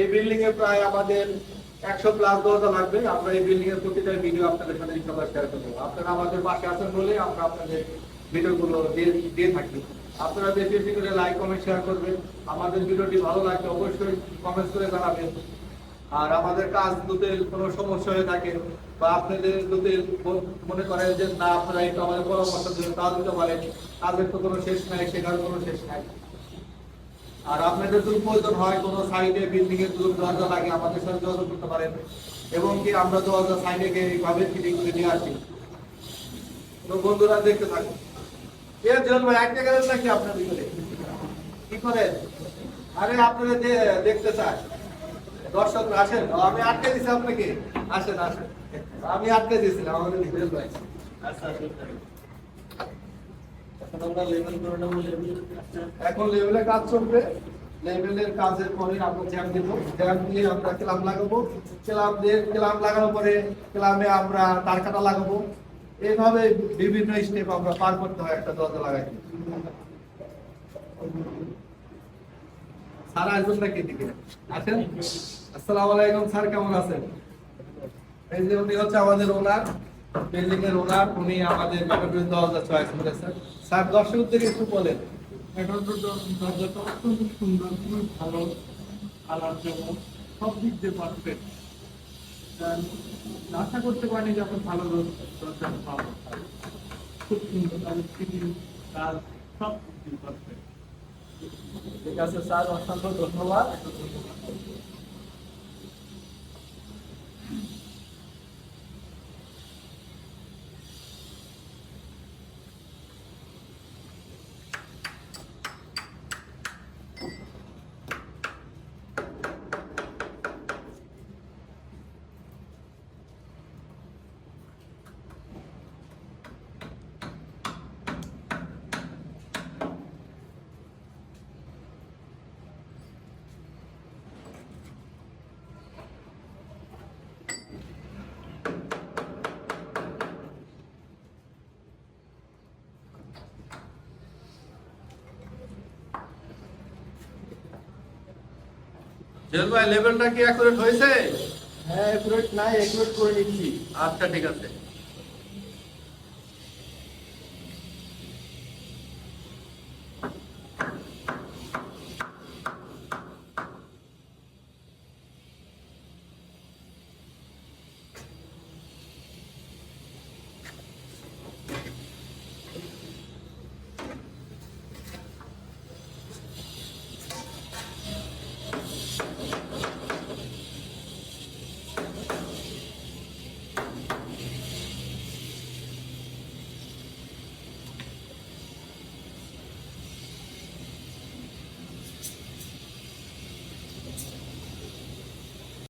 এই বিল্ডিং এ প্রায় আমাদের একশো প্লাস দরজা লাগবে। আমরা এই বিল্ডিং এর প্রতিটা ভিডিও আপনাদের সাথে ইনশাল্লাহ শেয়ার করব। আপনারা আমাদের পাশে আছেন বলে আমরা আপনাদের ভিডিওগুলো দিয়ে দিয়ে থাকি। আপনারা বেশি বেশি করে লাইক কমেন্ট শেয়ার করবেন। আমাদের ভিডিওটি ভালো লাগলে অবশ্যই কমেন্ট করে জানাবেন। আর আমাদের কাজ যদি কোনো সমস্যা হয়ে থাকে বা আপনাদের যদি মনে করেন যে, না, আপনারা একটু আমাদের পরামর্শ দিলে তা দিতে পারেন তাদের তো কোনো শেষ নাই শেখার কোনো শেষ নাই। আর আপনাদের যদি প্রয়োজন হয়, কোনো সাইডে বিল্ডিং এর যদি দরজা লাগে, আমাদের সাথে যোগাযোগ করতে পারেন। এবং কি আমরা দরজা সাইডে এইভাবে ফিটিং করে নিয়ে আসি। তো বন্ধুরা, দেখতে থাকুন। এ জন ভাই একটা গেলেন নাকি আপনার ভিতরে? কি করেন আরে আপনাদের দে- দেখতে চাই দর্শক আসেন। আমি আটকে দিছি আপনাকে। আসেন আসেন। আমি আটকে দিয়েছিলাম, আমাদের ভাই। আচ্ছা আসুন। এখন আমরা লেভেল করে নেব লেভেল এখন লেভেলে কাজ চলবে। লেভেলের কাজের পরে আমরা জ্যাম জ্যাম দিয়ে আমরা ক্লাম লাগাবো। ক্লাম দিয়ে ক্লাম লাগানোর পরে ক্লামে আমরা তার কাটা লাগাবো বিভিন্ন স্টেপ আমরা পার করতে হয় একটা দরজা লাগাই স্যার আসবেন নাকি এদিকে আছেন আসসালামু আলাইকুম, স্যার, কেমন আছেন? এই যে উনি হচ্ছে আমাদের ওনার। বিল্ডিং এর ওনার উনি আমাদের মেট্রোপলিস দরজা চয়েস করেছেন স্যার দর্শকদের একটু বলেন। দরজাটা অত্যন্ত সুন্দর খুবই ভালো কালার সব দিক দিয়ে পারফেক্ট আশা করতে পারিনি যখন ভালো দরজা পাবো। খুব সুন্দর তাদের কাজ সব দিক দিয়ে পারফেক্ট ঠিক আছে স্যার অসংখ্য ধন্যবাদ। জেল ভাই লেভেলটা কি অ্যাকুরেট হয়েছে? হ্যাঁ অ্যাকুরেট নাই অ্যাকুরেট করে নিচ্ছি। আচ্ছা ঠিক আছে।